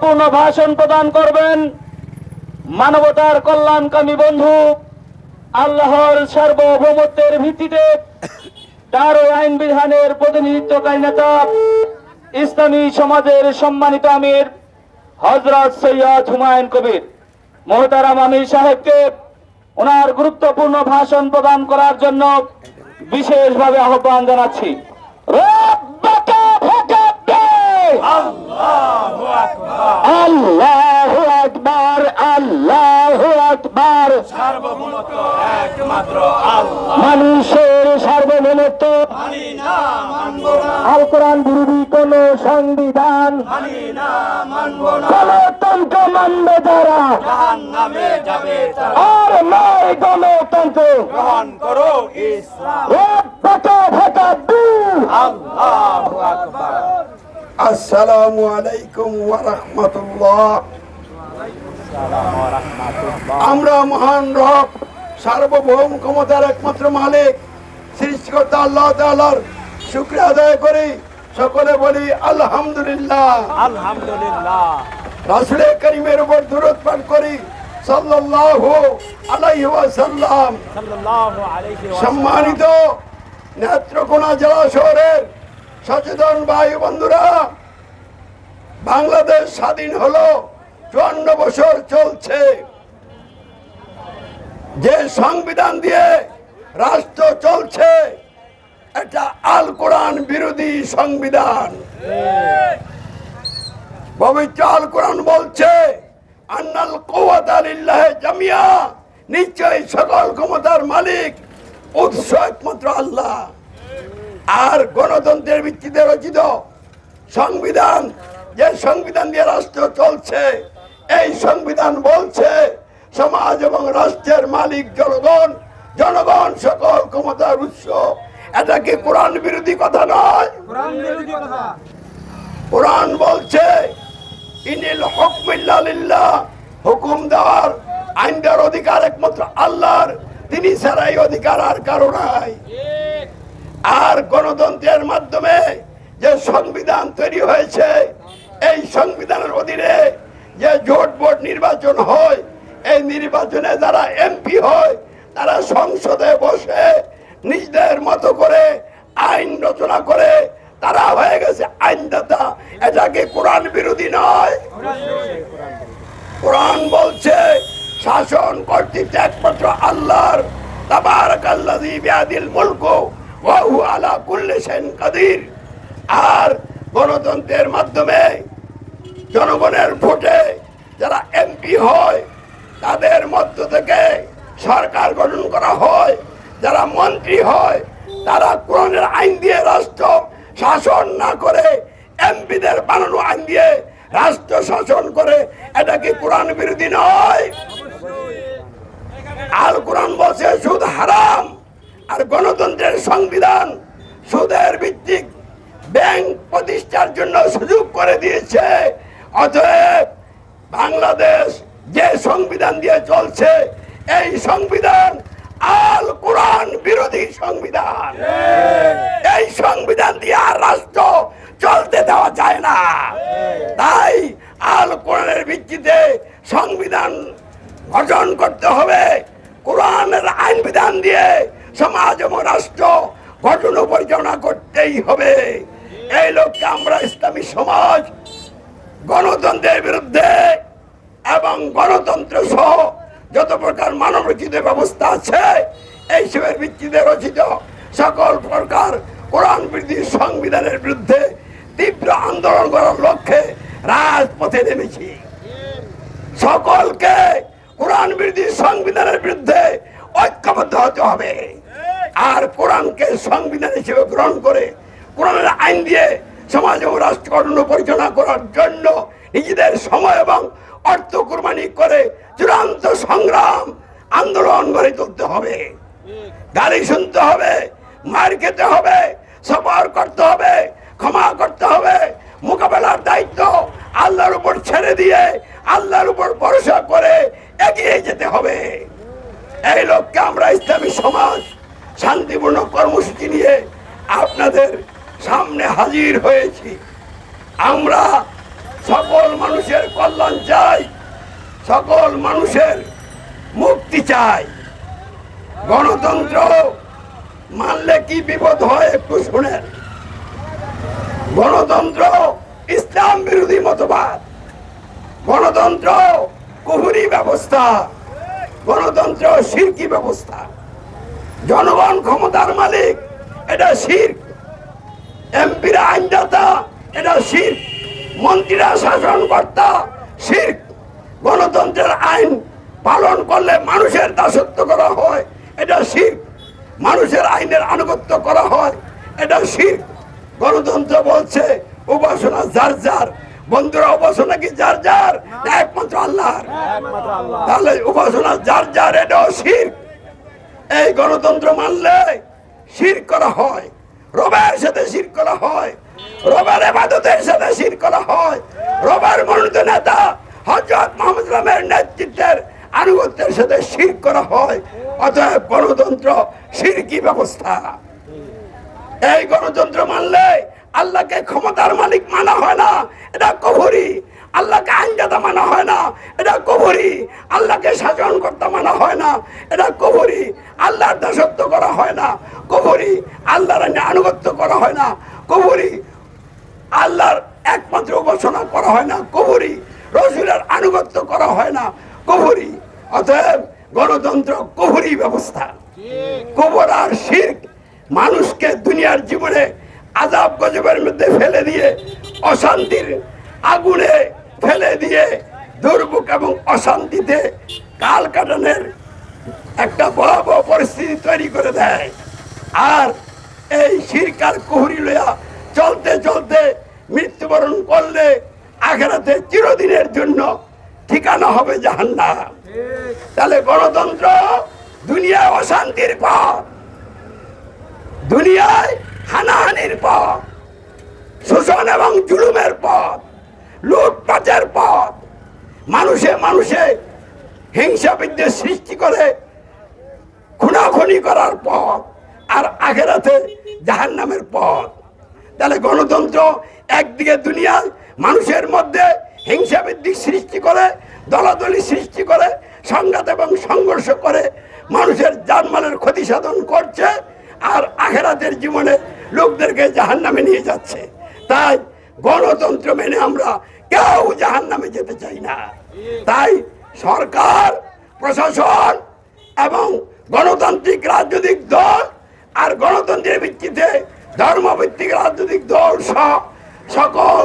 গুরুত্বপূর্ণ ভাষণ প্রদান করবেন। মানবতার কল্যাণকামী বন্ধু, আল্লাহর সার্বভৌমত্বের ভিত্তিতে তার আইন বিধানের প্রতিনিধিত্বকারী নেতা, ইসলামী সমাজের সম্মানিত আমির হজরত সৈয়দ হুমায়ুন কবির। মোহতারাম আমির সাহেবকে ওনার গুরুত্বপূর্ণ ভাষণ প্রদান করার জন্য বিশেষভাবে আহ্বান জানাচ্ছি! আল্লাহু আকবার আল্লাহু আকবার। সার্বভৌমত্ব একমাত্র আল্লাহ। মানুষের সার্বভৌমত্ব। মানি না মানব না। আল কোরআন বিরোধী কোন সংবিধান। মানি না মানব না। গণতন্ত্র মানবে যারা। জাহান নামে যাবে তারা। আর নয় গণতন্ত্র। গ্রহণ করো ইসলাম। রব্বাকা ফাকাব্বির! আল্লাহু আকবার। আসসালামু আলাইকুম ওয়া রাহমাতুল্লাহ। আমরা মহান রব সার্বভৌম ক্ষমতার একমাত্র মালিক সৃষ্টিকর্তা আল্লাহ তাআলার শুকরিয়া আদায় করি। সকলে বলি আলহামদুলিল্লাহ। আলহামদুলিল্লাহ। রাসূল করিমের উপর দরুদ পাঠ করি। সাল্লাল্লাহু আলাইহি ওয়াসাল্লাম। সাল্লাল্লাহু আলাইহি সম্মানিত নেত্রকোনা জেলা শহরের সচেতন ভাই বন্ধুরা, বাংলাদেশ স্বাধীন হলো, চুয়ান্ন বছর চলছে। যে সংবিধান দিয়ে রাষ্ট্র চলছে, এটা আল কোরআন বিরোধী সংবিধান। পবিত্র আল কোরআন বলছে, আন্নাল জামিয়া, নিশ্চয়ই সকল ক্ষমতার মালিক, উৎস একমাত্র আল্লাহ। আর গণতন্ত্রের ভিত্তিতে রচিত সংবিধান যে সংবিধান দিয়ে রাষ্ট্র চলছে এই সংবিধান বলছে সমাজ এবং রাষ্ট্রের মালিক জনগণ জনগণ সকল ক্ষমতার উৎস। এটা কি কোরআন বিরোধী কথা নয়? কোরআন বলছে ইনিল হুকুম দেওয়ার আইন দেওয়ার অধিকার একমাত্র আল্লাহর। তিনি ছাড়াই অধিকার আর কারও নাই। আর গণতন্ত্রের মাধ্যমে যে সংবিধান তৈরি হয়েছে, এই সংবিধানের অধীনে যে জোট ভোট নির্বাচন হয়, এই নির্বাচনে যারা এমপি হয়, তারা সংসদে বসে নিজেদের মতো করে আইন রচনা করে, তারা হয়ে গেছে আইনদাতা। এটাকে কোরআন বিরোধী নয়? কোরআন বলছে, শাসন কর্তৃত্ব একমাত্র আল্লাহর, তাবারাকাল্লাযী বিয়াদিল মুলকু। আলা আর গণতন্ত্রের মাধ্যমে জনগণের ভোটে যারা এমপি হয়, তাদের মধ্য থেকে সরকার গঠন করা হয়। যারা মন্ত্রী হয়, তারা কোরআনের আইন দিয়ে রাষ্ট্র শাসন না করে এমপিদের বানানো আইন দিয়ে রাষ্ট্র শাসন করে, এটা কি কোরআন বিরোধী নয়? আর কোরআন বলছে, সুদ হারাম। আর গণতন্ত্রের সংবিধান, সুদের ভিত্তিক ব্যাংক প্রতিষ্ঠার জন্য সুযোগ করে দিয়েছে। অতএব বাংলাদেশ যে সংবিধান দিয়ে চলছে, এই সংবিধান আল কোরআন বিরোধী সংবিধান। এই সংবিধান দিয়ে আর রাষ্ট্র চলতে দেওয়া যায় না। তাই আল কোরআনের ভিত্তিতে সংবিধান গঠন করতে হবে। কোরআনের আইন বিধান দিয়ে সমাজ এবং রাষ্ট্র গঠন পরিচালনা করতেই হবে। এই লক্ষ্যে আমরা ইসলামী সমাজ, গণতন্ত্রের বিরুদ্ধে এবং গণতন্ত্র সহ যত প্রকার মানব রচিত ব্যবস্থা আছে এইসবের ভিত্তিতে রচিত সকল প্রকার কোরআন বিরোধী সংবিধানের বিরুদ্ধে তীব্র আন্দোলন করার লক্ষ্যে রাজপথে নেমেছি। সকলকে কোরআন বিরোধী সংবিধানের বিরুদ্ধে ঐক্যবদ্ধ হতে হবে। আর কোরআনকে সংবিধান হিসেবে গ্রহণ করে, কোরআনের আইন দিয়ে সমাজ ও রাষ্ট্র গঠন পরিচালনা করার জন্য নিজেদের সময় এবং অর্থ কুরবানি করে চূড়ান্ত সংগ্রাম আন্দোলন গড়ে তুলতে হবে। গালি শুনতে হবে, মার খেতে হবে, সফর করতে হবে, ক্ষমা করতে হবে, মোকাবেলার দায়িত্ব আল্লাহর উপর ছেড়ে দিয়ে আল্লাহর উপর ভরসা করে এগিয়ে যেতে হবে। এই লক্ষ্যে আমরা ইসলামী সমাজ শান্তিপূর্ণ কর্মসূচি নিয়ে আপনাদের সামনে হাজির হয়েছি। আমরা সকল মানুষের কল্যাণ চাই, সকল মানুষের মুক্তি চাই। গণতন্ত্র মানলে কি বিপদ হয় একটু শুনেন। গণতন্ত্র ইসলাম বিরোধী মতবাদ। গণতন্ত্র কুহুরি ব্যবস্থা। গণতন্ত্র শিরকি ব্যবস্থা। জনগণ ক্ষমতার মালিক এটা শির। এমপিরা আইনদাতা এটা শির। মন্ত্রীরা শাসনকর্তা শির। গণতন্ত্রের আইন পালন করলে মানুষের দাসত্ব করা হয় এটা শির। মানুষের আইনের আনুগত্য করা হয় এটা শির। গণতন্ত্র বলছে উপাসনা যার যার। বন্ধুরা উপাসনা কি যার যার? একমাত্র আল্লাহর। আল্লাহ। তাহলে উপাসনা যার যার এটাও শির। এই গণতন্ত্র মানলে শির করা হয়। রবের সাথে শির করা হয়। রবের এবাদতের সাথে শির করা হয়। রবের মনোনীত নেতা হজরত মোহাম্মদ ইসলামের নেতৃত্বের আনুগত্যের সাথে শির করা হয়। অতএব গণতন্ত্র শিরকি ব্যবস্থা? এই গণতন্ত্র মানলে আল্লাহকে ক্ষমতার মালিক মানা হয় না এটা কবরি আল্লাহকে আইনদাতা মানা হয় না এটা কবরি আল্লাহকে শাসন কর্তা মানা হয় না এটা কবরি আল্লাহর দাসত্ব করা হয় না কবরি আল্লাহর আনুগত্য করা হয় না কবরি আল্লাহর একমাত্র উপাসনা করা হয় না কবরি রসুলের আনুগত্য করা হয় না কবরি অতএব গণতন্ত্র কবরি ব্যবস্থা। কবর আর শির্ক মানুষকে দুনিয়ার জীবনে আজাব গজবের মধ্যে ফেলে দিয়ে, অশান্তির আগুনে ফেলে দিয়ে, দুর্ভোগ এবং অশান্তিতে কাল কাটানোর একটা ভয়াবহ পরিস্থিতি তৈরি করে দেয়। আর এই শিরকার কুহুরি লইয়া চলতে চলতে মৃত্যুবরণ করলে আখেরাতে চিরদিনের জন্য ঠিকানা হবে জাহান্নাম। তাহলে গণতন্ত্র দুনিয়ায় অশান্তির পথ। দুনিয়ায় হানাহানির পথ, শোষণ এবং জুলুমের পথ, লুটপাটের পথ, মানুষে মানুষে হিংসা বিদ্বেষ সৃষ্টি করে খুনাখুনি করার পথ আর আগেরাতে জাহান নামের পথ। তাহলে গণতন্ত্র একদিকে দুনিয়ায় মানুষের মধ্যে হিংসা বিদ্বেষ সৃষ্টি করে, দলাদলি সৃষ্টি করে, সংঘাত এবং সংঘর্ষ করে মানুষের জানমালের ক্ষতি সাধন করছে আর আখেরাতের জীবনে লোকদেরকে জাহান নামে নিয়ে যাচ্ছে। তাই গণতন্ত্র মেনে আমরা কেউ জাহান নামে যেতে চাই না। তাই সরকার, প্রশাসন এবং গণতান্ত্রিক রাজনৈতিক দল আর গণতন্ত্রের ভিত্তিতে ধর্মভিত্তিক রাজনৈতিক দল সহ সকল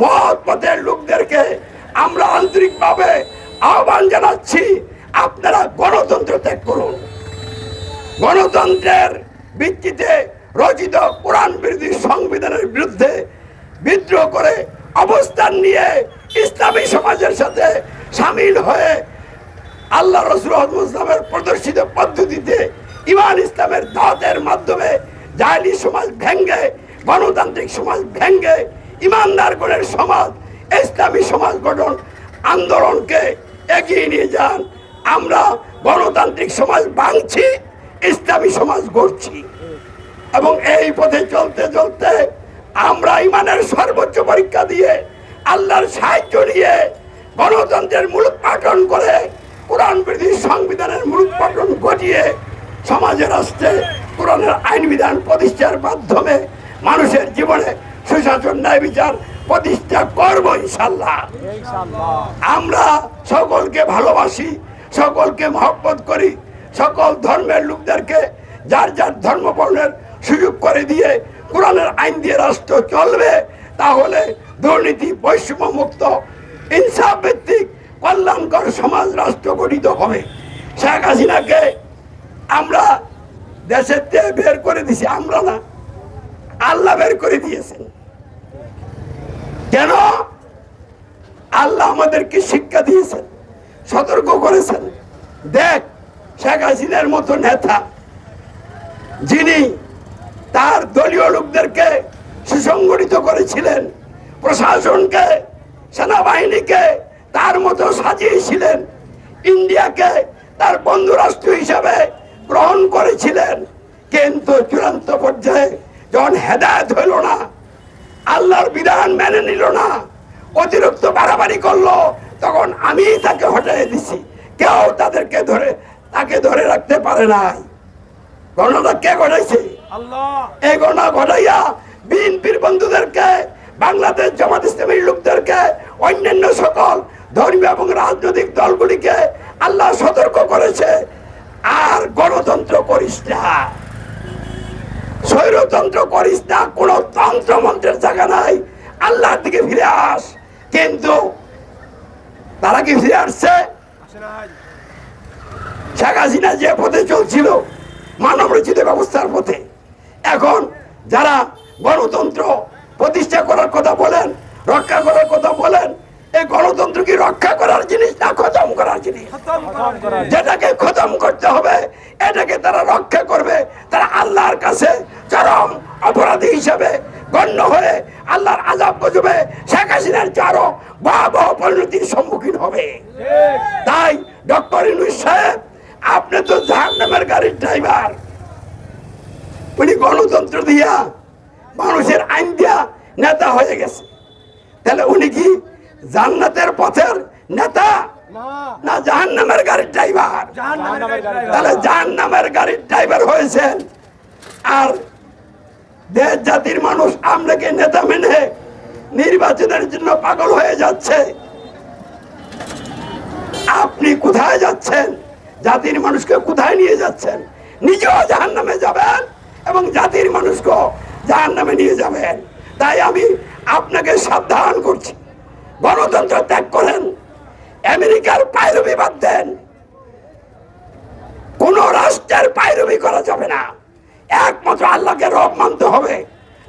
মত পথের লোকদেরকে আমরা আন্তরিকভাবে আহ্বান জানাচ্ছি, আপনারা গণতন্ত্র ত্যাগ করুন। গণতন্ত্রের ভিত্তিতে রচিত কোরআন বিরোধী সংবিধানের বিরুদ্ধে বিদ্রোহ করে অবস্থান নিয়ে ইসলামী সমাজের সাথে সামিল হয়ে আল্লাহ রসুল ইসলামের প্রদর্শিত পদ্ধতিতে ইমান ইসলামের দাঁতের মাধ্যমে জাহেলি সমাজ ভেঙ্গে, গণতান্ত্রিক সমাজ ভেঙ্গে, ইমানদার গণের সমাজ, ইসলামী সমাজ গঠন আন্দোলনকে এগিয়ে নিয়ে যান। আমরা গণতান্ত্রিক সমাজ ভাঙছি, ইসলামী সমাজ গড়ছি। এবং এই পথে চলতে চলতে আমরা ইমানের সর্বোচ্চ পরীক্ষা দিয়ে আল্লাহর সাহায্য নিয়ে গণতন্ত্রের মূলত পাঠন করে কোরআন বিরোধী সংবিধানের মূলত পাঠন ঘটিয়ে সমাজে রাষ্ট্রে কোরআনের আইন বিধান প্রতিষ্ঠার মাধ্যমে মানুষের জীবনে সুশাসন, ন্যায় বিচার প্রতিষ্ঠা করব ইনশাল্লাহ আমরা সকলকে ভালোবাসি, সকলকে মহব্বত করি, সকল ধর্মের লোকদেরকে যার যার ধর্ম পালনের সুযোগ করে দিয়ে কোরআনের আইন দিয়ে রাষ্ট্র চলবে, তাহলে দুর্নীতি বৈষম্য মুক্ত ইনসাফ ভিত্তিক, কল্যাণকর সমাজ রাষ্ট্র গঠিত হবে। শেখ হাসিনাকে আমরা দেশের থেকে বের করে দিছি, আমরা না। আল্লাহ বের করে দিয়েছেন। কেন? আল্লাহ আমাদেরকে শিক্ষা দিয়েছেন, সতর্ক করেছেন। দেখ, শেখ হাসিনার মতো নেতা যিনি তার দলীয় লোকদেরকে সুসংগঠিত করেছিলেন। প্রশাসনকে, সেনাবাহিনীকে তার মতো সাজিয়েছিলেন। ইন্ডিয়াকে তার বন্ধু রাষ্ট্র হিসাবে গ্রহণ করেছিলেন। কিন্তু চূড়ান্ত পর্যায়ে যখন হেদায়ত হইল না, আল্লাহর বিধান মেনে নিল না, অতিরিক্ত বাড়াবাড়ি করল, তখন আমি তাকে হটাই দিছি। কেউ তাদেরকে ধরে, তাকে ধরে রাখতে পারে নাই। ঘটনাটা কে ঘটাইছে? এই ঘটনা ঘটাইয়া বিএনপির বন্ধুদেরকে বাংলাদেশ জামাত ইসলামীর লোকদেরকে অন্যান্য সকল ধর্মীয় এবং রাজনৈতিক দলগুলিকে আল্লাহ সতর্ক করেছে। আর গণতন্ত্র করিস না। স্বৈরতন্ত্র করিস না কোন তন্ত্র মন্ত্রের জায়গা নাই। আল্লাহর দিকে ফিরে আস। কিন্তু তারা কি ফিরে আসছে? আসে শেখ হাসিনা যে পথে চলছিল মানব রচিত ব্যবস্থার পথে। এখন যারা গণতন্ত্র প্রতিষ্ঠা করার কথা বলেন রক্ষা করার কথা বলেন এই গণতন্ত্র কি রক্ষা করার জিনিস না খতম করার জিনিস। যেটাকে খতম করতে হবে এটাকে তারা রক্ষা করবে। তারা আল্লাহর কাছে চরম অপরাধী হিসাবে গণ্য হয়ে আল্লাহর আজাব গজবে শেখ হাসিনার চারো ভয়াবহ পরিণতির সম্মুখীন হবে। তাই ডক্টর ইনুস সাহেব আপনি তো জাহান নামের গাড়ির ড্রাইভার উনি গণতন্ত্র দিয়া মানুষের আইন দিয়া নেতা হয়ে গেছে। তাহলে উনি কি জান্নাতের পথের নেতা? না। জাহান নামের গাড়ির ড্রাইভার। তাহলে জাহান নামের গাড়ির ড্রাইভার হয়েছেন আর দেশ জাতির মানুষ আমরাকে নেতা মেনে নির্বাচনের জন্য পাগল হয়ে যাচ্ছে। আপনি কোথায় যাচ্ছেন? জাতির মানুষকে কোথায় নিয়ে যাচ্ছেন? নিজেও জাহান নামে যাবেন? এবং জাতির মানুষকে জাহান নামে নিয়ে যাবেন। তাই আমি আপনাকে সাবধান করছি। গণতন্ত্র ত্যাগ করেন। আমেরিকার পায়রবি বাদ দেন। কোন রাষ্ট্রের পায়রবি করা যাবে না। একমাত্র আল্লাহকে রব মানতে হবে।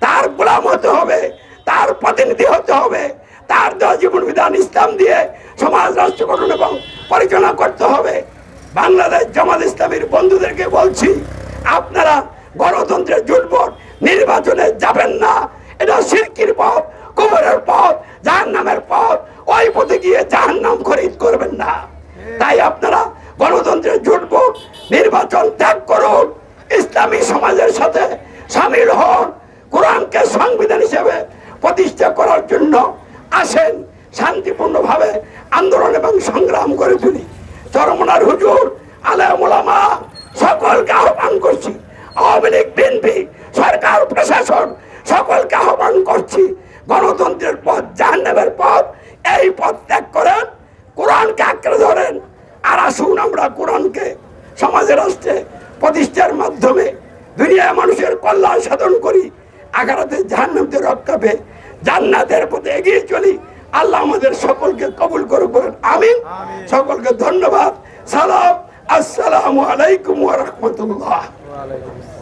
তার গোলাম হতে হবে। তার প্রতিনিধি হতে হবে। তার দেওয়া জীবন বিধান ইসলাম দিয়ে সমাজ, রাষ্ট্র গঠন এবং পরিচালনা করতে হবে। বাংলাদেশ জামাত ইসলামীর বন্ধুদেরকে বলছি, আপনারা গণতন্ত্রের জুটবট নির্বাচনে যাবেন না। এটা সিরকির পথ, কুমরের পথ জাহান নামের পথ। ওই পথে গিয়ে জাহান নাম খরিদ করবেন না। তাই আপনারা গণতন্ত্রের জুটবট নির্বাচন ত্যাগ করুন। ইসলামী সমাজের সাথে সামিল হন। কোরআনকে সংবিধান হিসেবে প্রতিষ্ঠা করার জন্য আসেন। শান্তিপূর্ণভাবে আন্দোলন এবং সংগ্রাম করে তুলি। চরমনার হুজুর, আলেমা সকলকে আহ্বান করছি। আওয়ামী লীগ বিএনপি সরকার প্রশাসন সকলকে আহ্বান করছি গণতন্ত্রের পথ জাহান্নামের পথ এই পথ ত্যাগ করেন কোরআনকে আঁকড়ে ধরেন আর আসুন আমরা কোরআনকে সমাজে রাষ্ট্রে প্রতিষ্ঠার মাধ্যমে দুনিয়ায় মানুষের কল্যাণ সাধন করি আগারাতে জাহান্নামতে রক্ষা পেয়ে জান্নাতের পথে এগিয়ে চলি আল্লাহ আমাদের সকলকে কবুল করুক বলেন আমিন। সকলকে ধন্যবাদ সালাম আসসালামু আলাইকুম ওয়া রাহমাতুল্লাহ। ওয়ালাইকুম